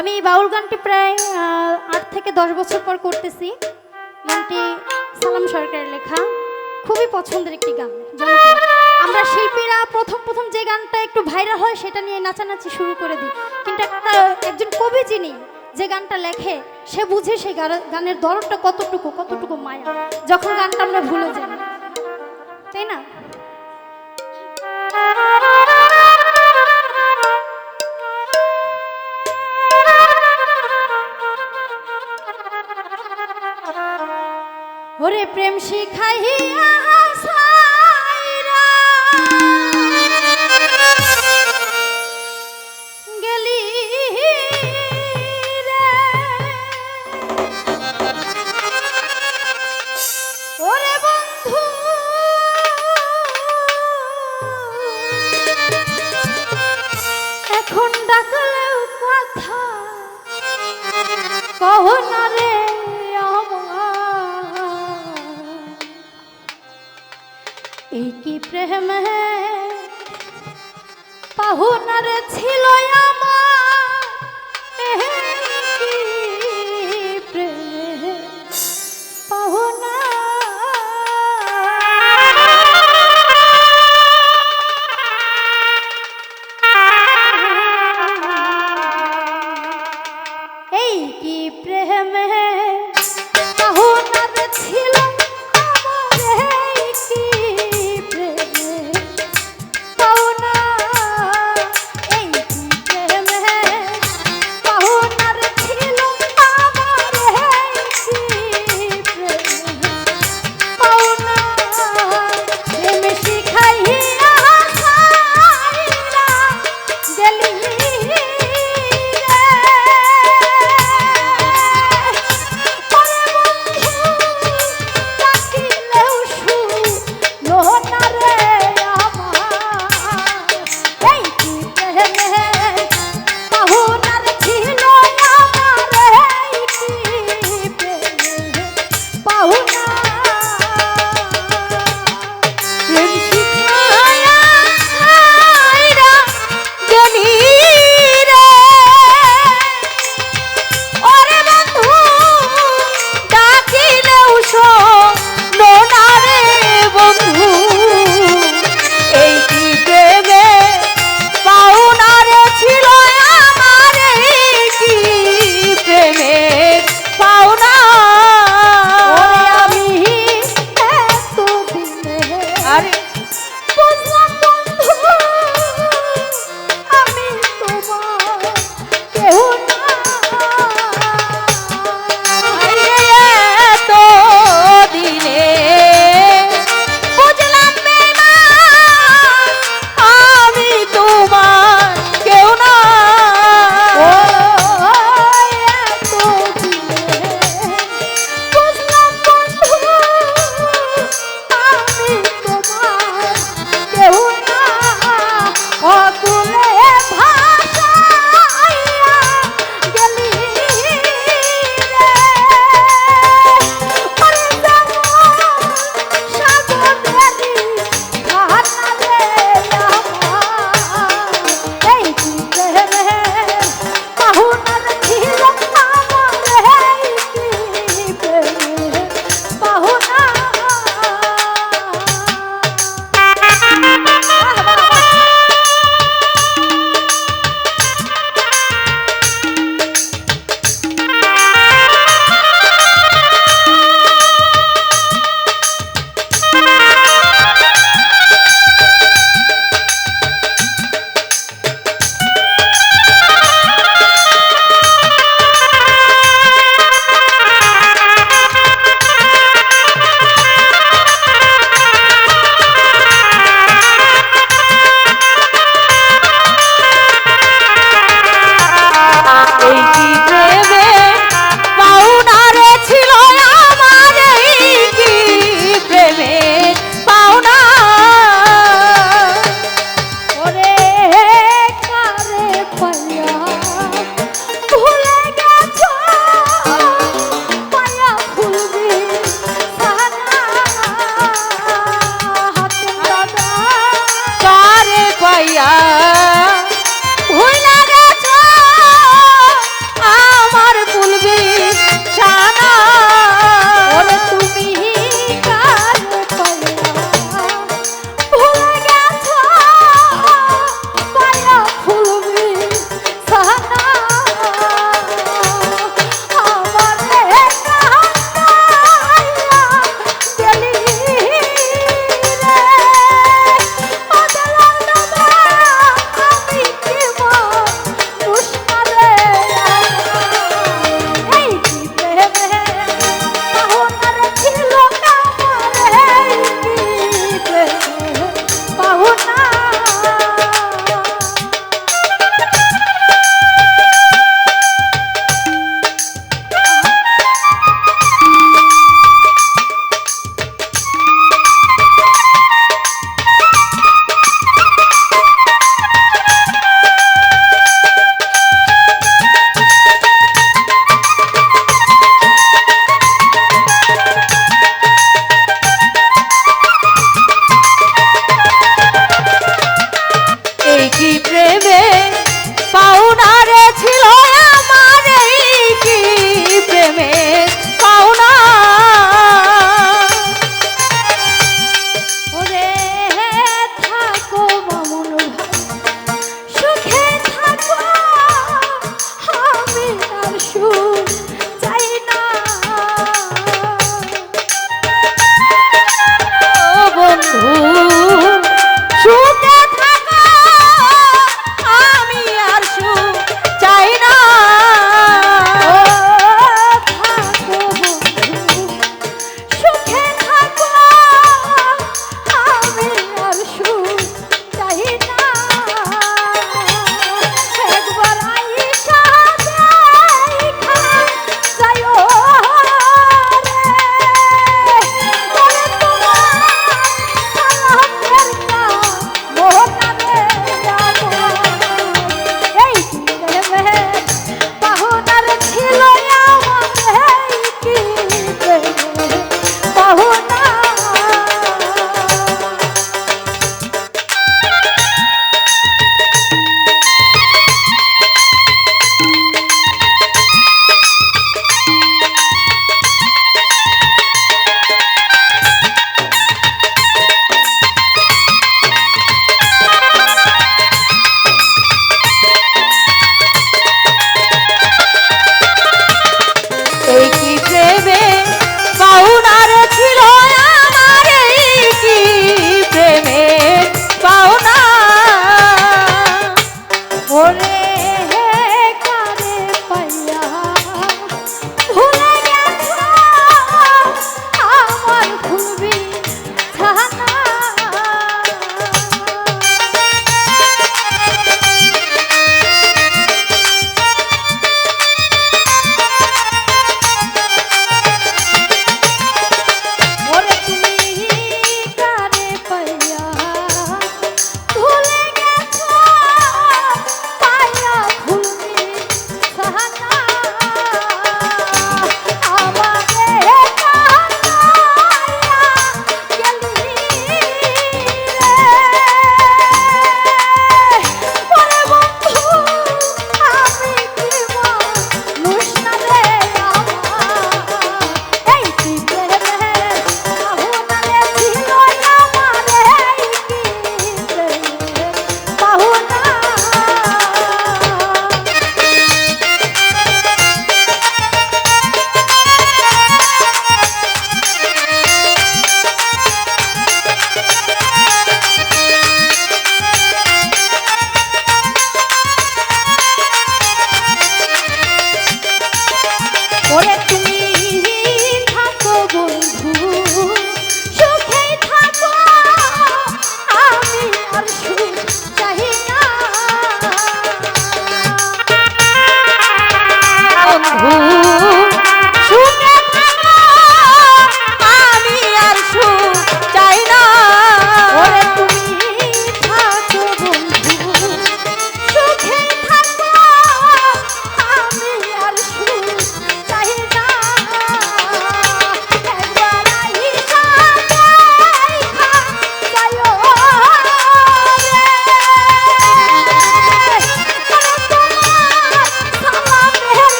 আমি এই বাউল গানটি প্রায় আট থেকে দশ বছর পর করতেছি। গানটি সালাম সরকারের লেখা। খুবই পছন্দের একটি গান। আমরা শিল্পীরা প্রথম প্রথম যে গানটা একটু ভাইরাল হয় সেটা নিয়ে নাচানাচি শুরু করে দিই। কিন্তু একটা, একজন কবি যিনি যে গানটা লেখে, সে বুঝে সেই গানের দরদটা কতটুকু কতটুকু মায়া, যখন গানটা আমরা ভুলে যাই। তাই না? ওরে প্রেম শিখাইয়া সাইরা কি প্রেম পাহুনার ছিল